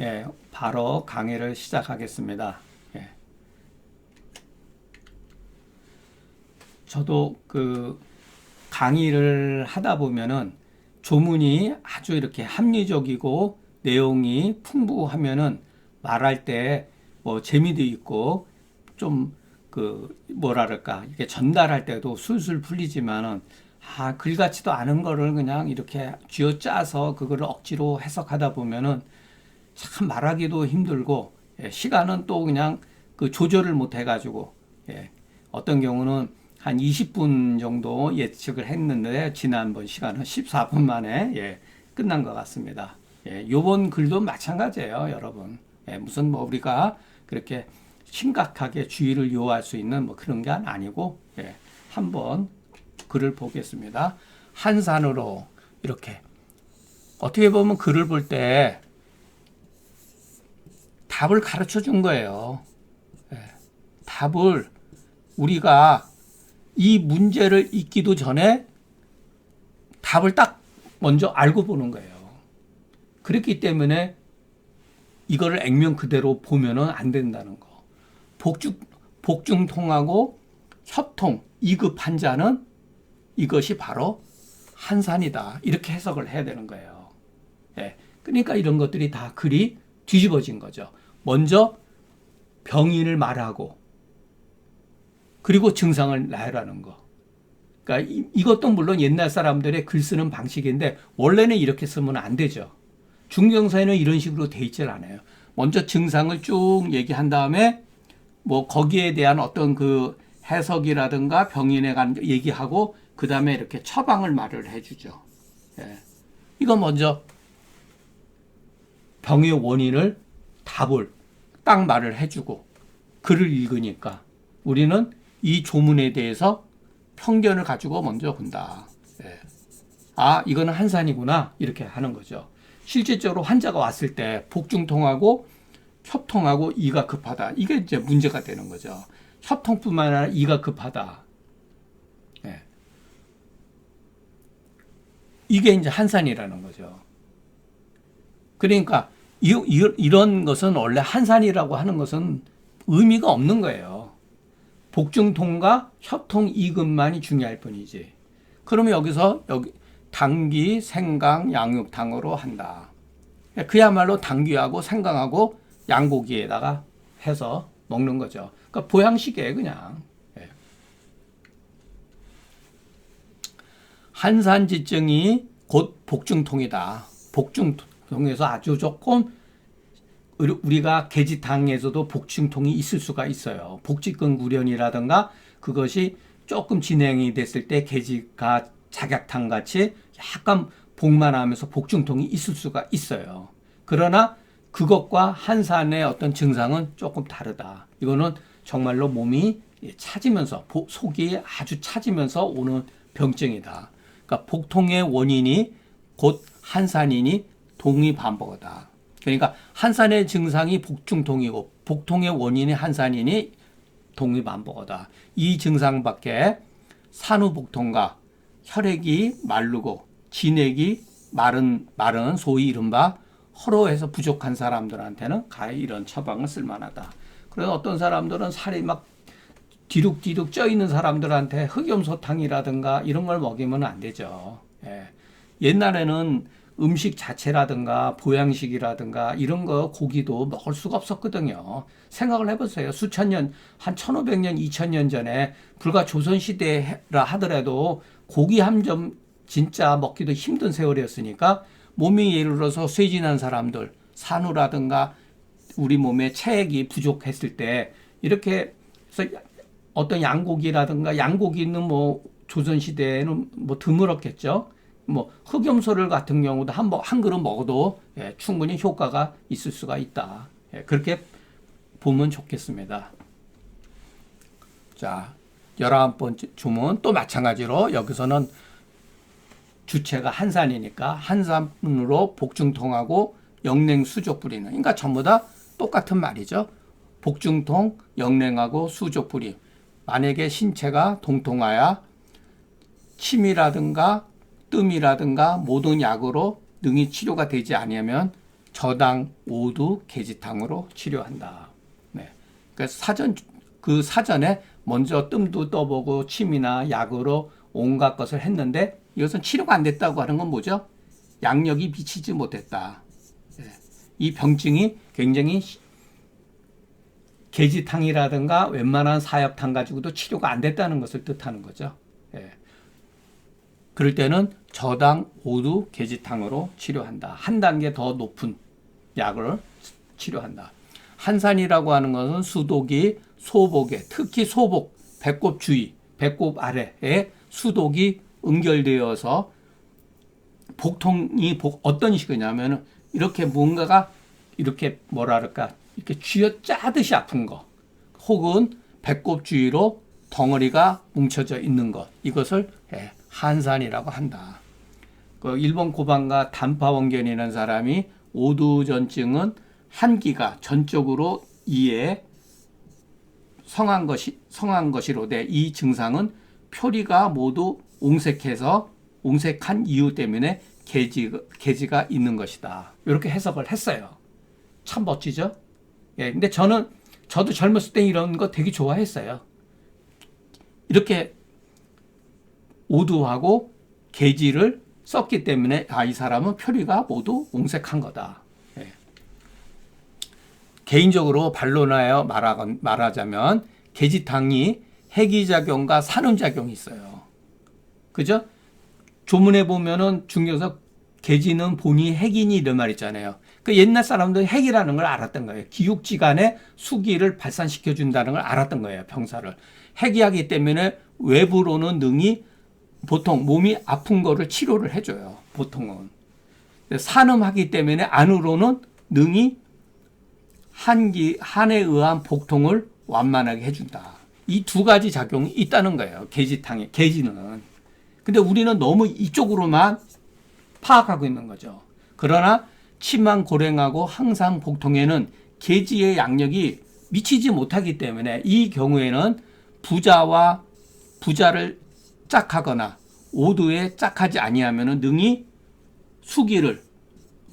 예, 바로 강의를 시작하겠습니다. 예. 저도 그 강의를 하다 보면은 조문이 아주 이렇게 합리적이고 내용이 풍부하면은 말할 때 뭐 재미도 있고 좀 그 뭐랄까 이게 전달할 때도 술술 풀리지만은 아 글같지도 않은 거를 그냥 이렇게 쥐어짜서 그거를 억지로 해석하다 보면은 참 말하기도 힘들고 예, 시간은 또 그냥 그 조절을 못 해가지고 예, 어떤 경우는 한 20분 정도 예측을 했는데 지난번 시간은 14분 만에 예, 끝난 것 같습니다. 예, 요번 글도 마찬가지예요, 여러분. 예, 무슨 뭐 우리가 그렇게 심각하게 주의를 요할 수 있는 뭐 그런 게 아니고 예, 한번 글을 보겠습니다. 한산으로 이렇게 어떻게 보면 글을 볼 때 답을 가르쳐 준 거예요. 예, 답을 우리가 이 문제를 읽기도 전에 답을 딱 먼저 알고 보는 거예요. 그렇기 때문에 이거를 액면 그대로 보면은 안 된다는 거. 복중, 복중통하고 협통, 이급 한자는 이것이 바로 한산이다. 이렇게 해석을 해야 되는 거예요. 예. 그러니까 이런 것들이 다 글이 뒤집어진 거죠. 먼저 병인을 말하고 그리고 증상을 나열하는 거. 그러니까 이, 이것도 물론 옛날 사람들의 글 쓰는 방식인데 원래는 이렇게 쓰면 안 되죠. 중경사에는 이런 식으로 돼 있질 않아요. 먼저 증상을 쭉 얘기한 다음에 뭐 거기에 대한 어떤 그 해석이라든가 병인에 관한 얘기하고 그 다음에 이렇게 처방을 말을 해주죠. 예. 이거 먼저 병의 원인을 답을 딱 말을 해주고 글을 읽으니까 우리는 이 조문에 대해서 편견을 가지고 먼저 본다. 예. 아, 이거는 한산이구나. 이렇게 하는 거죠. 실질적으로 환자가 왔을 때 복중통하고 협통하고 이가 급하다. 이게 이제 문제가 되는 거죠. 협통뿐만 아니라 이가 급하다. 예. 이게 이제 한산이라는 거죠. 그러니까 이, 이, 이 런 것은 원래 한산이라고 하는 것은 의미가 없는 거예요. 복중통과 협통 이급만이 중요할 뿐이지. 그러면 여기서 여기 당귀, 생강, 양육탕으로 한다. 그야말로 당귀하고 생강하고 양고기에다가 해서 먹는 거죠. 그러니까 보양식이에요, 그냥. 예. 한산지증이 곧 복중통이다. 복중 통에서 아주 조금 우리가 계지탕에서도 복중통이 있을 수가 있어요. 복직근 구련이라든가 그것이 조금 진행이 됐을 때 계지가 작약탕 같이 약간 복만 하면서 복중통이 있을 수가 있어요. 그러나 그것과 한산의 어떤 증상은 조금 다르다. 이거는 정말로 몸이 차지면서 속이 아주 차지면서 오는 병증이다. 그러니까 복통의 원인이 곧 한산이니 동이 반복하다. 그러니까 한산의 증상이 복중통이고 복통의 원인이 한산이니 동이 반복하다. 이 증상밖에 산후복통과 혈액이 마르고 진액이 마른 마른 소위 이른바 허로해서 부족한 사람들한테는 가히 이런 처방을 쓸만하다. 그래서 어떤 사람들은 살이 막 뒤룩뒤룩 쪄 있는 사람들한테 흑염소탕이라든가 이런 걸 먹이면 안 되죠. 예. 옛날에는 음식 자체라든가 보양식이라든가 이런 거 고기도 먹을 수가 없었거든요. 생각을 해보세요. 수천 년, 한 1500년, 2000년 전에 불과 조선시대라 하더라도 고기 한 점 진짜 먹기도 힘든 세월이었으니까 몸이 예를 들어서 쇠진한 사람들, 산후라든가 우리 몸에 체액이 부족했을 때 이렇게 어떤 양고기라든가 양고기는 뭐 조선시대에는 뭐 드물었겠죠. 뭐 흑염소를 같은 경우도 한, 한 그릇 먹어도 예, 충분히 효과가 있을 수가 있다. 예, 그렇게 보면 좋겠습니다. 자, 열아홉 번째 주문 또 마찬가지로 여기서는 주체가 한산이니까 한산으로 복중통하고 영냉 수족 뿌리는 그러니까 전부 다 똑같은 말이죠. 복중통, 영냉하고 수족 뿌리. 만약에 신체가 동통하여 침이라든가 뜸이라든가 모든 약으로 능이 치료가 되지 아니하면 저당 오두 계지탕으로 치료한다. 네. 그러니까 사전 그 사전에 먼저 뜸도 떠보고 침이나 약으로 온갖 것을 했는데 이것은 치료가 안 됐다고 하는 건 뭐죠? 양력이 미치지 못했다. 네. 이 병증이 굉장히 계지탕이라든가 웬만한 사엽탕 가지고도 치료가 안 됐다는 것을 뜻하는 거죠. 예. 그럴 때는 저당 오두 계지탕으로 치료한다. 한 단계 더 높은 약을 치료한다. 한산이라고 하는 것은 수독이 소복에 특히 소복 배꼽 주위 배꼽 아래에 수독이 응결되어서 복통이 복, 어떤 식이냐면 이렇게 뭔가가 이렇게 그럴까 이렇게 쥐어 짜듯이 아픈 거 혹은 배꼽 주위로 덩어리가 뭉쳐져 있는 것 이것을 예, 한산이라고 한다. 그 일본 고방가 단파 원견이라는 사람이 오두전증은 한기가 전적으로 이에 성한 것이 성한 것이로되 이 증상은 표리가 모두 옹색해서 옹색한 이유 때문에 계지, 계지가 있는 것이다. 이렇게 해석을 했어요. 참 멋지죠? 예, 근데 저는 저도 젊었을 때 이런 거 되게 좋아했어요. 이렇게 오두하고 계지를 썼기 때문에 아, 이 사람은 표리가 모두 옹색한 거다. 예. 개인적으로 반론하여 말하자면 계지탕이 해기작용과 산음작용이 있어요. 그죠? 조문에 보면은 중경서 계지는 본이 핵이니 이런 말 있잖아요. 그 옛날 사람들 핵이라는 걸 알았던 거예요. 기육지간에 수기를 발산시켜 준다는 걸 알았던 거예요. 병사를. 핵이하기 때문에 외부로는 능이 보통 몸이 아픈 거를 치료를 해줘요. 보통은. 산음하기 때문에 안으로는 능이 한기, 한에 의한 복통을 완만하게 해준다. 이 두 가지 작용이 있다는 거예요. 계지탕에, 계지는. 근데 우리는 너무 이쪽으로만 파악하고 있는 거죠. 그러나 치만 고랭하고 항상 복통에는 계지의 양력이 미치지 못하기 때문에 이 경우에는 부자와 부자를 짝하거나 오두에 짝하지 아니하면은 능이 수기를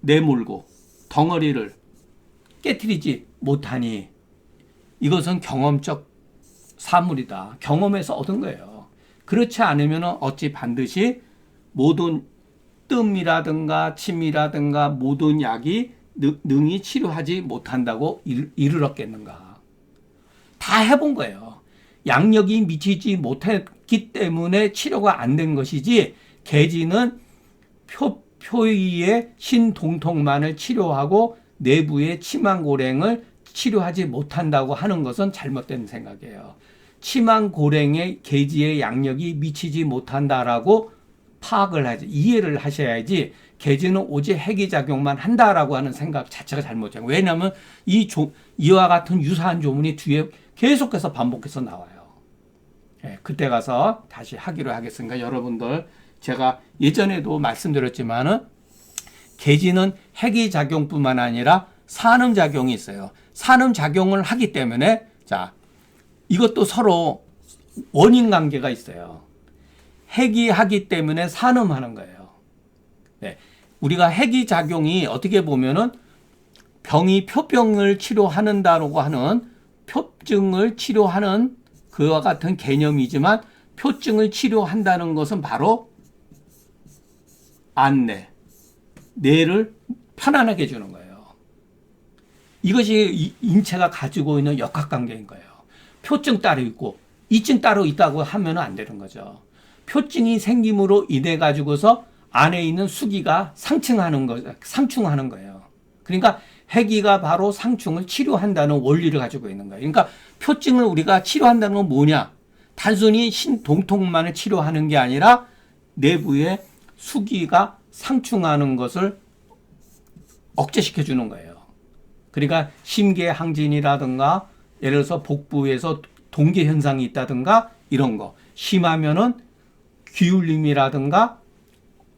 내몰고 덩어리를 깨뜨리지 못하니 이것은 경험적 사물이다. 경험에서 얻은 거예요. 그렇지 않으면 어찌 반드시 모든 뜸이라든가 침이라든가 모든 약이 능히 치료하지 못한다고 이르렀겠는가. 다 해본 거예요. 양력이 미치지 못 했기 때문에 치료가 안 된 것이지 개지는 표, 표위의 신동통만을 치료하고 내부의 치망고랭을 치료하지 못한다고 하는 것은 잘못된 생각이에요. 치망고랭의 개지의 양력이 미치지 못한다라고 파악을 하지 이해를 하셔야지 개지는 오직 해기작용만 한다라고 하는 생각 자체가 잘못이에요. 왜냐하면 이 조, 이와 같은 유사한 조문이 뒤에 계속해서 반복해서 나와요. 예, 그때 가서 다시 하기로 하겠습니다. 여러분들 제가 예전에도 말씀드렸지만은 개지는 해기작용뿐만 아니라 산음 작용이 있어요. 산음 작용을 하기 때문에 자 이것도 서로 원인 관계가 있어요. 핵이 하기 때문에 산음하는 거예요. 네. 우리가 핵이 작용이 어떻게 보면은 병이 표병을 치료하는다라고 하는 표증을 치료하는 그와 같은 개념이지만 표증을 치료한다는 것은 바로 안내, 뇌를 편안하게 해주는 거예요. 이것이 인체가 가지고 있는 역학관계인 거예요. 표증 따로 있고 이증 따로 있다고 하면 안 되는 거죠. 표증이 생김으로 인해 가지고서 안에 있는 수기가 상충하는 거, 상충하는 거예요. 그러니까 해기가 바로 상충을 치료한다는 원리를 가지고 있는 거예요. 그러니까 표증을 우리가 치료한다는 건 뭐냐? 단순히 신동통만을 치료하는 게 아니라 내부의 수기가 상충하는 것을 억제시켜 주는 거예요. 그러니까 심계 항진이라든가 예를 들어서 복부에서 동계 현상이 있다든가 이런 거 심하면은 기울림이라든가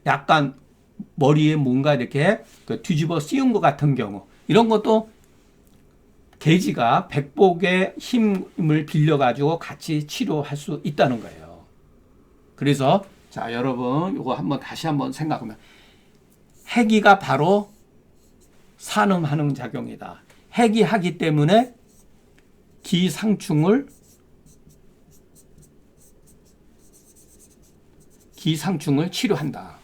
약간 머리에 뭔가 이렇게 그 뒤집어 씌운 것 같은 경우 이런 것도 개지가 백복의 힘을 빌려 가지고 같이 치료할 수 있다는 거예요. 그래서 자 여러분 이거 한번 다시 한번 생각하면 해기가 바로 산음하는 작용이다. 핵이 하기 때문에 기상충을 기상충을 치료한다.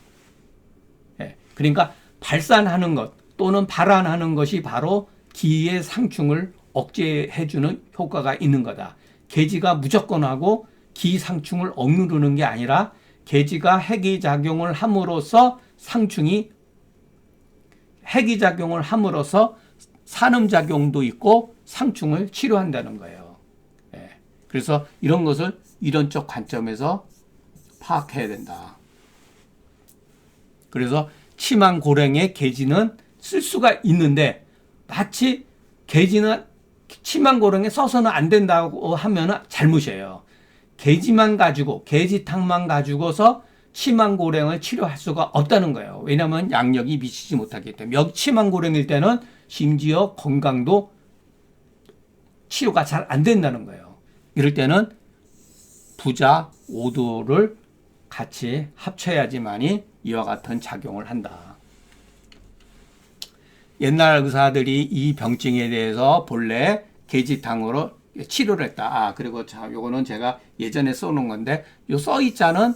예, 그러니까 발산하는 것 또는 발환하는 것이 바로 기의 상충을 억제해주는 효과가 있는 거다. 계지가 무조건 하고 기상충을 억누르는 게 아니라 계지가 핵이 작용을 함으로써 상충이 핵이 작용을 함으로써 산음 작용도 있고 상충을 치료한다는 거예요. 예. 그래서 이런 것을 이론적 관점에서 파악해야 된다. 그래서 치만 고랭의 계지는 쓸 수가 있는데 마치 계지는 치만 고랭에 써서는 안 된다고 하면 잘못이에요. 계지만 가지고 계지탕만 가지고서 치만고랭을 치료할 수가 없다는 거예요. 왜냐하면 양력이 미치지 못하기 때문에 여기 치만고랭일 때는 심지어 건강도 치료가 잘 안 된다는 거예요. 이럴 때는 부자 오도를 같이 합쳐야지만이 이와 같은 작용을 한다. 옛날 의사들이 이 병증에 대해서 본래 계지탕으로 치료를 했다. 아, 그리고 자, 요거는 제가 예전에 써놓은 건데, 요 써있자는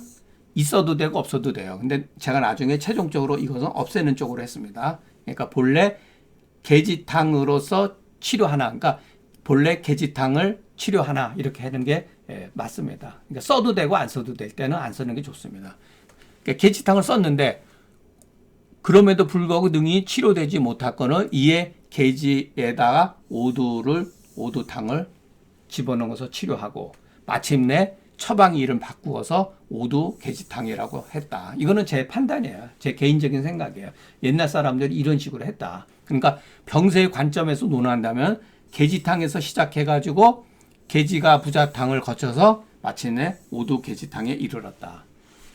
있어도 되고 없어도 돼요. 근데 제가 나중에 최종적으로 이것은 없애는 쪽으로 했습니다. 그러니까 본래 계지탕으로서 치료 하나, 그러니까 본래 계지탕을 치료 하나, 이렇게 하는 게 예, 맞습니다. 그러니까 써도 되고 안 써도 될 때는 안 쓰는 게 좋습니다. 그러니까 썼는데, 그럼에도 불구하고 능이 치료되지 못할 거는 이에 계지에다가 오두를 오두탕을 집어넣어서 치료하고 마침내 처방 이름 바꾸어서 오두 계지탕이라고 했다. 이거는 제 판단이에요. 제 개인적인 생각이에요. 옛날 사람들이 이런 식으로 했다. 그러니까 병세의 관점에서 논한다면 계지탕에서 시작해가지고 계지가 부자탕을 거쳐서 마침내 오두 계지탕에 이르렀다.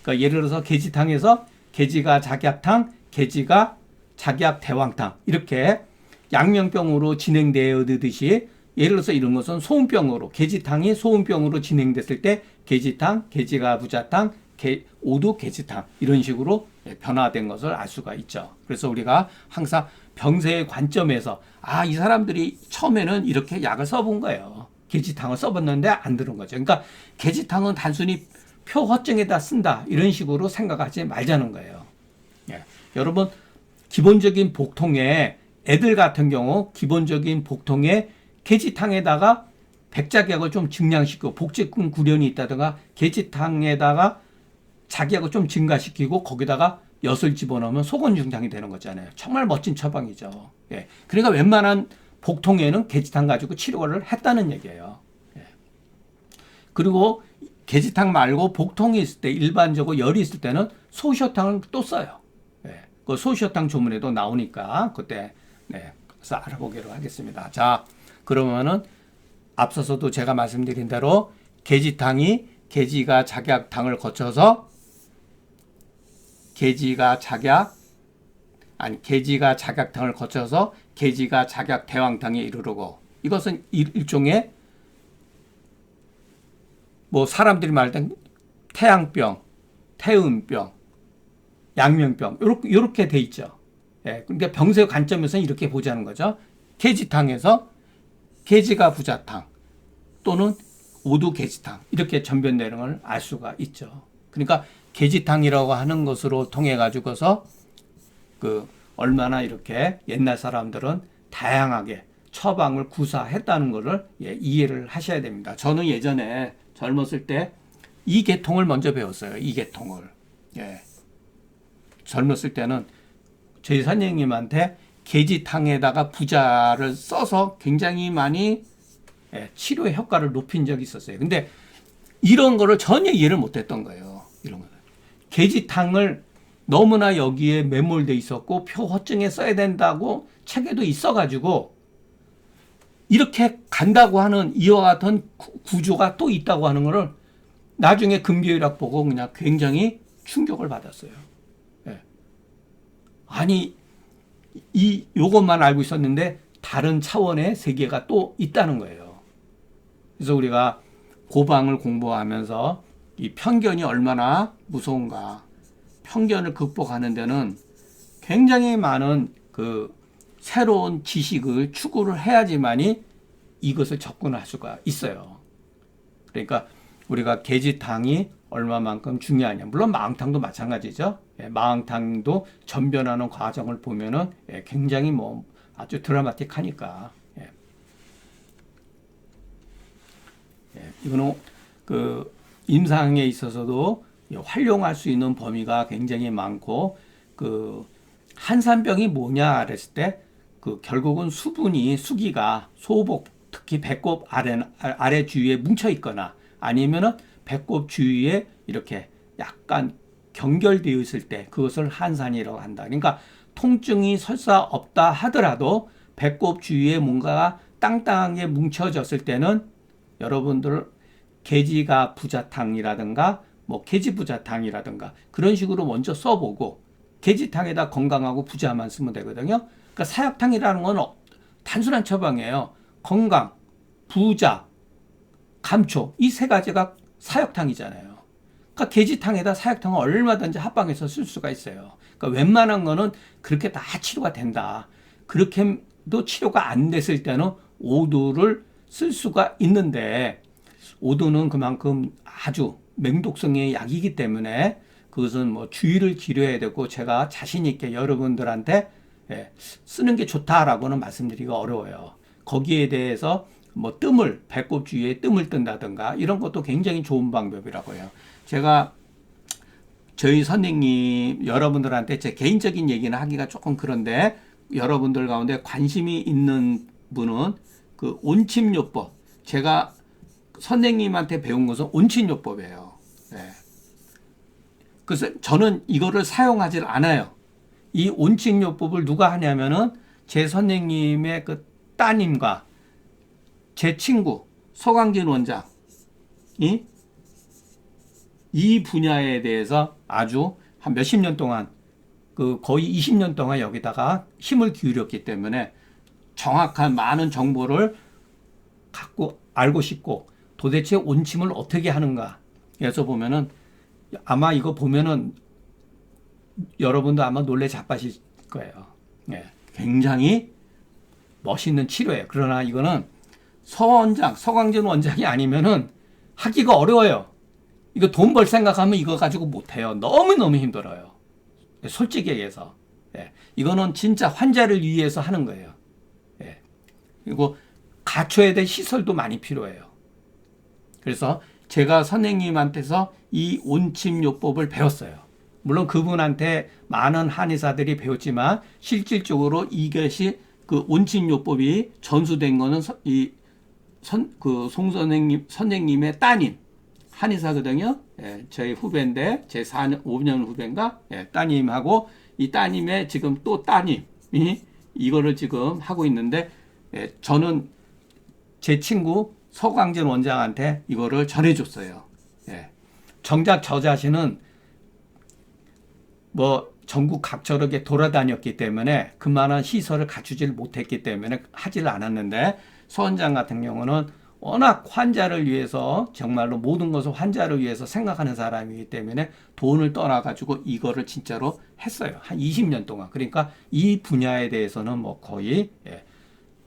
그러니까 예를 들어서 계지탕에서 계지가 작약탕, 계지가 작약 대왕탕 이렇게 양명병으로 진행되어듯이 예를 들어서 이런 것은 소음병으로 계지탕이 소음병으로 진행됐을 때 계지탕, 계지가 부자탕, 게, 오두 계지탕 이런 식으로 변화된 것을 알 수가 있죠. 그래서 우리가 항상 병세의 관점에서 아 이 사람들이 처음에는 이렇게 약을 써본 거예요. 계지탕을 써봤는데 안 들은 거죠. 그러니까 계지탕은 단순히 표 허증에다 쓴다 이런 식으로 생각하지 말자는 거예요. 예. 여러분 기본적인 복통에 애들 같은 경우 기본적인 복통에 계지탕에다가 백작약을 좀 증량시키고 복직근 구련이 있다든가 계지탕에다가 자기약을 좀 증가시키고 거기다가 엿을 집어넣으면 소곤증상이 되는 거잖아요. 정말 멋진 처방이죠. 예. 그러니까 웬만한 복통에는 계지탕 가지고 치료를 했다는 얘기예요. 예. 그리고 계지탕 말고 복통이 있을 때 일반적으로 열이 있을 때는 소시효탕을 또 써요. 예. 그 소시효탕 조문에도 나오니까 그때 네. 그래서 알아보기로 하겠습니다. 자, 그러면은 앞서서도 제가 말씀드린 대로 계지탕이 계지가 작약탕을 거쳐서 계지가 작약 아니 계지가 작약탕을 거쳐서 계지가 작약 대왕탕에 이르르고 이것은 일종의 뭐 사람들이 말하는 태양병, 태음병, 양명병 요렇게 요렇게 돼 있죠. 예, 그러니까 병세 관점에서 이렇게 보자는 거죠. 계지탕에서 계지가 부자탕 또는 오두 계지탕 이렇게 전변되는 걸알 수가 있죠. 그러니까 계지탕이라고 하는 것으로 통해 가지고서 그 얼마나 이렇게 옛날 사람들은 다양하게 처방을 구사했다는 것을 예, 이해를 하셔야 됩니다. 저는 예전에 젊었을 때 이 계통을 먼저 배웠어요. 이 계통을. 예. 젊었을 때는 저희 선생님한테 계지탕에다가 부자를 써서 굉장히 많이 예, 치료의 효과를 높인 적이 있었어요. 근데 이런 거를 전혀 이해를 못 했던 거예요. 이런 거. 계지탕을 너무나 여기에 매몰돼 있었고 표허증에 써야 된다고 책에도 있어가지고 이렇게 간다고 하는 이와 같은 구조가 또 있다고 하는 거를 나중에 금비율학 보고 그냥 굉장히 충격을 받았어요. 예. 아니 이 요것만 알고 있었는데 다른 차원의 세계가 또 있다는 거예요. 그래서 우리가 고방을 공부하면서 이 편견이 얼마나 무서운가. 편견을 극복하는 데는 굉장히 많은 그 새로운 지식을 추구를 해야지만이 이것을 접근할 수가 있어요. 그러니까 우리가 계지탕이 얼마만큼 중요하냐. 물론 마흥탕도 마찬가지죠. 예, 마흥탕도 전변하는 과정을 보면은 예, 굉장히 뭐 아주 드라마틱하니까. 예. 예, 이거는 그 임상에 있어서도 활용할 수 있는 범위가 굉장히 많고 그 한산병이 뭐냐 그랬을 때 그 결국은 수분이 수기가 소복 특히 배꼽 아래 아래 주위에 뭉쳐 있거나 아니면은 배꼽 주위에 이렇게 약간 경결되어 있을 때 그것을 한산이라고 한다. 그러니까 통증이 설사 없다 하더라도 배꼽 주위에 뭔가가 땅땅하게 뭉쳐졌을 때는 여러분들 개지가 부자탕이라든가 뭐 개지 부자탕이라든가 그런 식으로 먼저 써보고 개지탕에다 건강하고 부자만 쓰면 되거든요. 그러니까 사약탕이라는 건 어- 단순한 처방이에요. 건강, 부자, 감초 이 세 가지가 사약탕이잖아요. 그러니까 개지탕에다 사약탕은 얼마든지 합방해서 쓸 수가 있어요. 그러니까 웬만한 거는 그렇게 다 치료가 된다. 그렇게도 치료가 안 됐을 때는 오두를 쓸 수가 있는데 오두는 그만큼 아주 맹독성의 약이기 때문에 그것은 뭐 주의를 기려야 되고 제가 자신 있게 여러분들한테 예, 쓰는 게 좋다라고는 말씀드리기가 어려워요. 거기에 대해서 뭐 뜸을 배꼽 주위에 뜸을 뜬다든가 이런 것도 굉장히 좋은 방법이라고 해요. 제가 저희 선생님 여러분들한테 제 개인적인 얘기는 하기가 조금 그런데 여러분들 가운데 관심이 있는 분은 그 온침요법 제가 선생님한테 배운 것은 온침요법이에요. 네. 그래서 저는 이거를 사용하지 않아요. 이 온침요법을 누가 하냐면은 제 선생님의 그 따님과 제 친구 서광진 원장이 이 분야에 대해서 아주 한 몇십 년 동안 그 거의 20년 동안 여기다가 힘을 기울였기 때문에 정확한 많은 정보를 갖고 알고 싶고 도대체 온침을 어떻게 하는가 해서 보면은 아마 이거 보면은 여러분도 아마 놀래 자빠질 거예요. 예, 굉장히 멋있는 치료예요. 그러나 이거는 서 원장, 서광진 원장이 아니면은 하기가 어려워요. 이거 돈 벌 생각하면 이거 가지고 못해요. 너무너무 힘들어요. 솔직히 얘기해서. 예, 이거는 진짜 환자를 위해서 하는 거예요. 예, 그리고 갖춰야 될 시설도 많이 필요해요. 그래서 제가 선생님한테서 이 온침요법을 배웠어요. 물론 그분한테 많은 한의사들이 배웠지만 실질적으로 이것이 그 온침요법이 전수된 거는 서- 이 선, 그 송 선생님, 선생님의 따님, 한의사거든요. 예, 저희 후배인데, 제 4년, 5년 후배인가? 예, 따님하고, 이 따님의 지금 또 따님이 이거를 지금 하고 있는데, 예, 저는 제 친구 서광진 원장한테 이거를 전해줬어요. 예. 정작 저 자신은 뭐 전국 각처렇게 돌아다녔기 때문에 그만한 시설을 갖추질 못했기 때문에 하질 않았는데 서 원장 같은 경우는 워낙 환자를 위해서 정말로 모든 것을 환자를 위해서 생각하는 사람이기 때문에 돈을 떠나 가지고 이거를 진짜로 했어요. 한 20년 동안. 그러니까 이 분야에 대해서는 뭐 거의 예,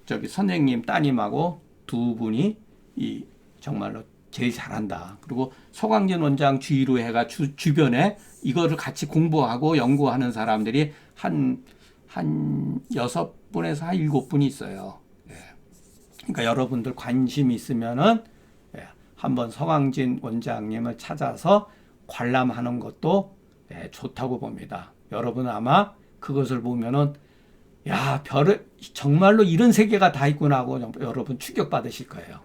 저기 선생님 따님하고 두 분이 이 정말로 제일 잘한다. 그리고 서광진 원장 주의로 해가 주, 주변에 이거를 같이 공부하고 연구하는 사람들이 한, 한 여섯 분에서 한 일곱 분이 있어요. 예. 그러니까 여러분들 관심 있으면은 예, 한번 서광진 원장님을 찾아서 관람하는 것도 예, 좋다고 봅니다. 여러분 아마 그것을 보면은 야, 별을 정말로 이런 세계가 다 있구나 하고 여러분 충격 받으실 거예요.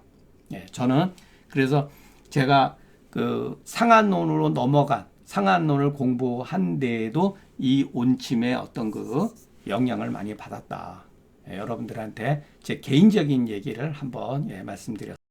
예, 저는 그래서 제가 그 상한론으로 넘어간 상한론을 공부한 데에도 이 온침의 어떤 그 영향을 많이 받았다. 예, 여러분들한테 제 개인적인 얘기를 한번 예, 말씀드렸습니다.